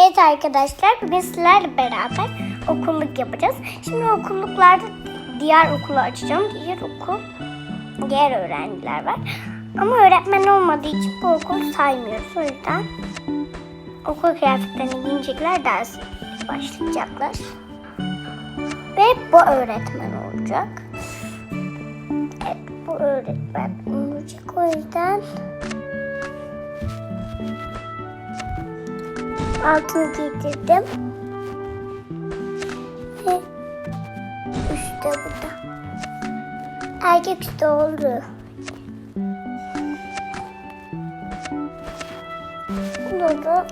Evet arkadaşlar bugün sizlerle beraber okulluk yapacağız. Şimdi okulluklarda diğer okulu açacağım. Diğer okul diğer öğrenciler var. Ama öğretmen olmadığı için bu okul saymıyoruz. O yüzden okul kıyafetlerini giyecekler ders başlayacaklar. Ve bu öğretmen olacak. Evet bu öğretmen olacak. O yüzden altını giydirdim. Ve üstte burada. Erkek üstü oldu. Burada da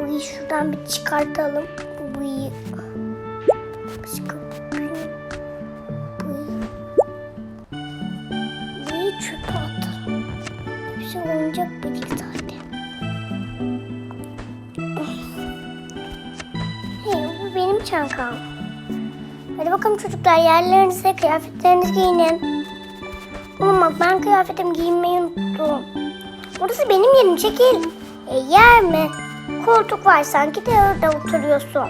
bu şuradan bir çıkartalım. Çantam. Hadi bakalım çocuklar yerlerinize kıyafetlerinizi giyinin. Bak ben kıyafetimi giyinmeyi unuttum. Burası benim yerim çekil. E, yer mi? Koltuk var sanki de orada oturuyorsun.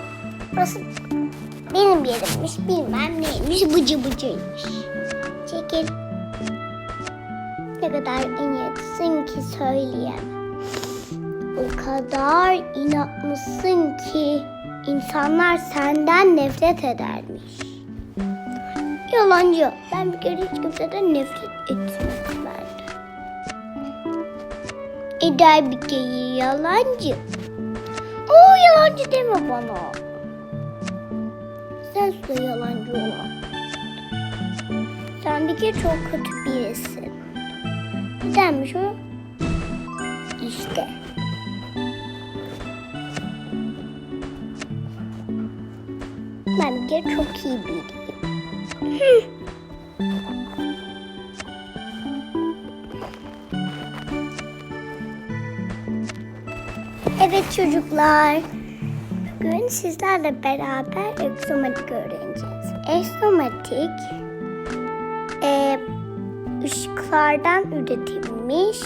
Burası benim yerimmiş bilmem neymiş bıcı bıcıymış. Çekil. Ne kadar inatçısın ki söyleyemem. O kadar inatlısın ki insanlar senden nefret edermiş. Yalancı. Ben bir kere hiç kimseden nefret etmezlerdi. Eder bir kere yalancı. Oo yalancı deme bana. Sen de yalancı olan. Sen bir kere çok kötü birisin. Nedenmiş o? İşte. Kere çok iyi biriyim. evet çocuklar. Bugün sizlerle beraber egzomatik öğreneceğiz. Egzomatik e, ışıklardan üretilmiş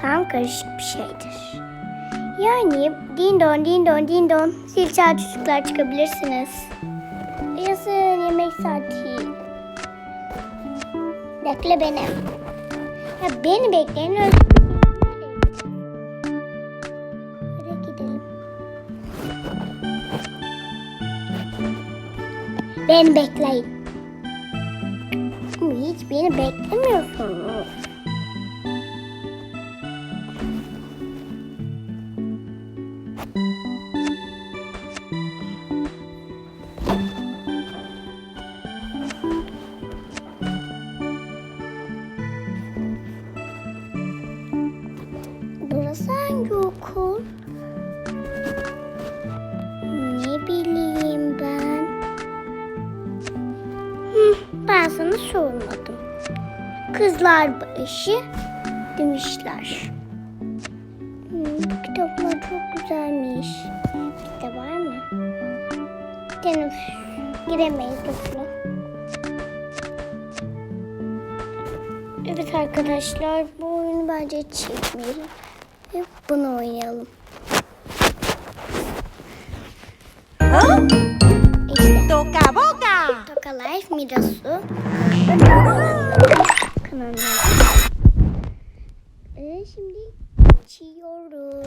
tam karışık bir şeydir. Yani din don din don din don zil çal çocuklar çıkabilirsiniz. Saati. Bekle beni. Ya beni bekleyin. Hadi gidelim. Beni bekleyin. Hiç beni beklemiyorsunuz. Sana sormadım. Kızlar başı demişler. Hı, bu kitaplar çok güzelmiş. Kitap var mı? Tenef giremeyiz okula. Evet arkadaşlar bu oyunu bence çekmeyelim. Ve bunu oynayalım. İşte Toca boca. Life Midasu. Kanalına. Ee, şimdi içiyoruz.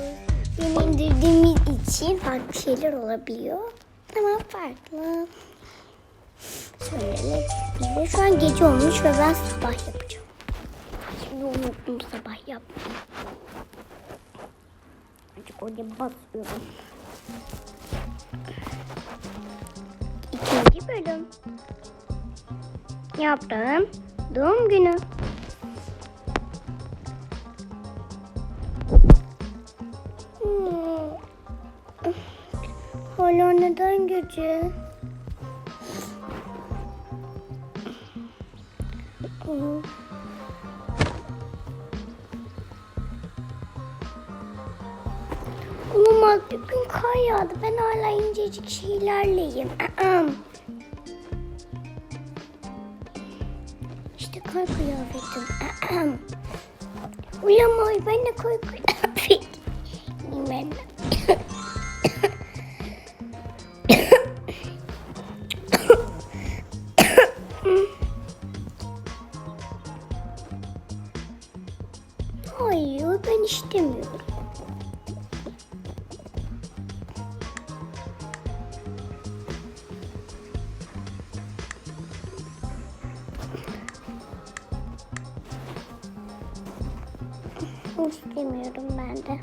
Yeni indirdiğimiz için farklı şeyler olabiliyor. Ama farklı. Şöyle bize şu an gece olmuş ve ben sabah yapacağım. Şimdi unuttum sabah yapmayı. Azıcık oraya basıyorum. İkinci bölüm. Yaptım. Doğum günü. Hmm. Hala neden gece? Hmm. Olamaz bir gün kar yağdı. Ben hala incecik şeylerleyim. kıyafetim. Ulamaz ben de kar kıyafet. Bilmem. Olsun istemiyorum ben de.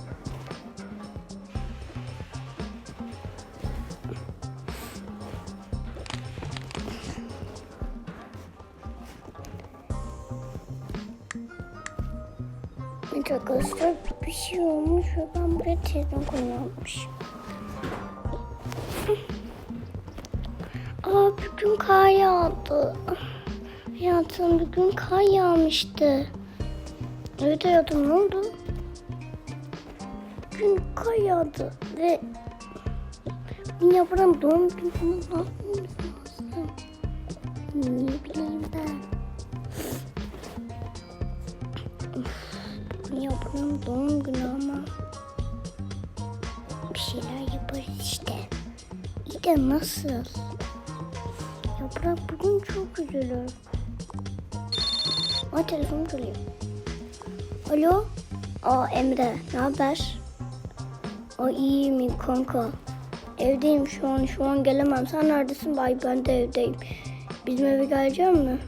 Arkadaşlar bir şey olmuş ve ben buraya telefon koyuyormuş. Aa bugün kar yağdı. Hayatım bugün kar yağmıştı. Evet hayatım ne oldu? Bugün kar yağdı ve benim yaprağım doğum günü falan ne bileyim ben. Bugün yaprağım doğum günü ama bir şeyler yaparız işte. İyi de nasıl? Yaprak bugün çok üzülür. Aa telefon çalıyor. Alo? Aa Emre ne haber? Aa iyiyim kanka. Evdeyim şu an şu an gelemem. Sen neredesin? Bay ben de evdeyim. Bizim eve gelecek mi?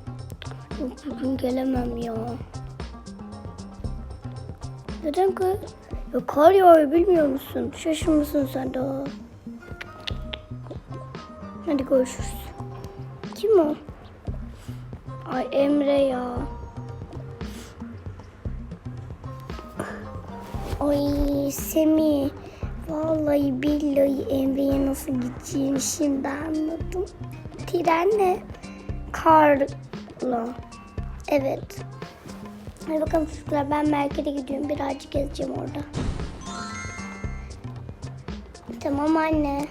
Yok bugün gelemem ya. Neden ki? Ya kar yağıyor bilmiyor musun? Şaşırmışsın sen daha. Hadi görüşürüz. Kim o? Ay Emre ya. Ay Semi. Vallahi billahi Emre'ye nasıl gideceğini şimdi anladım. Trenle. Karla. Evet. Hadi bakalım çocuklar ben merkeze gidiyorum. Birazcık gezeceğim orada. Tamam anne.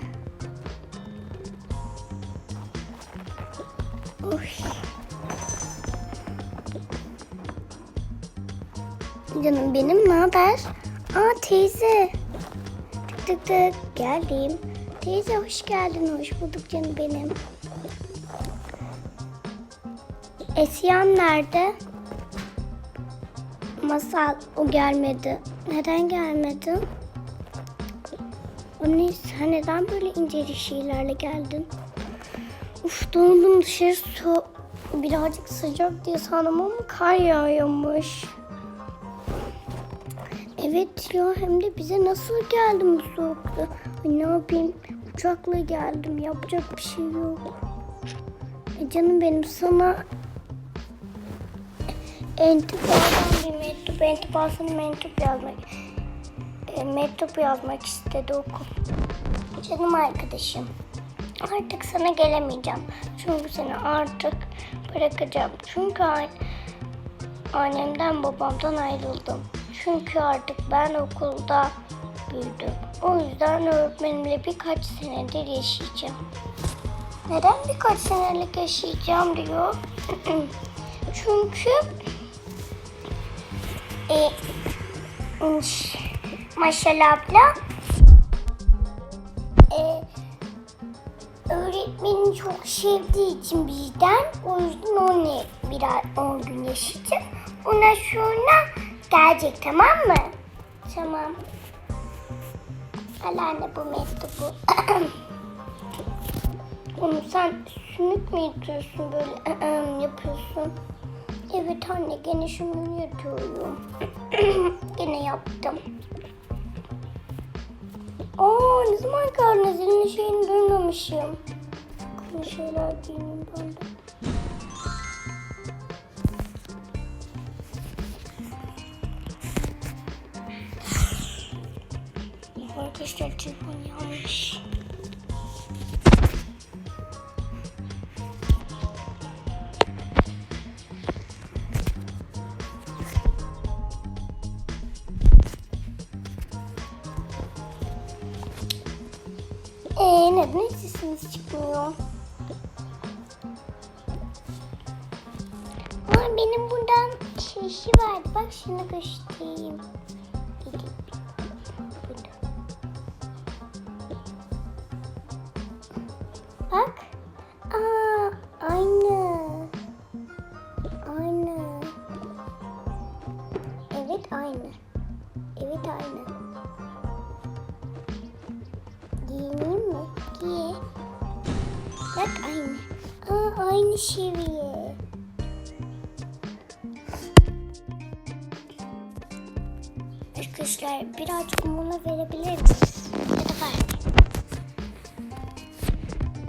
Oy. Canım benim ne haber? Aa teyze. Tık tık tık geldim. Teyze hoş geldin. Hoş bulduk canım benim. Esiyam nerede? Masal o gelmedi. Neden gelmedi? Anne sen neden böyle ince şeylerle geldin? Uf dondum dışarı su birazcık sıcak diye sandım ama kar yağıyormuş. Evet ya hem de bize nasıl geldim bu soğukta? Ne yapayım uçakla geldim yapacak bir şey yok. E canım benim sana Entübadan bir mektup, entübasını mektup yazmak, e, mektup yazmak istedi okul. Canım arkadaşım, artık sana gelemeyeceğim. Çünkü seni artık bırakacağım. Çünkü annemden babamdan ayrıldım. Çünkü artık ben okulda büyüdüm. O yüzden öğretmenimle birkaç senedir yaşayacağım. Neden birkaç senelik yaşayacağım diyor. Çünkü e, ş- Maşal abla e, öğretmeni çok sevdiği için bizden o yüzden onunla biraz 10 gün yaşayacak. Ondan sonra gelecek tamam mı? Tamam. Al anne bu mektubu. Onu sen sümük mü yatıyorsun böyle yapıyorsun? Evet anne gene şunu yatıyorum. gene yaptım. Aa ne zaman geldin? Zilin şeyini duymamışım. Ne şeyler giyineyim ben de. Arkadaşlar telefon yanlış. Ee, neden sesiniz çıkmıyor? Aa, benim buradan şişi vardı. Bak şunu göstereyim. Bak. Aa, aynı. Aynı. Evet aynı. Evet aynı. Giyineyim mi? Giy. Bak aynı. Aa, aynı seviye. Arkadaşlar birazcık mola verebilir miyiz?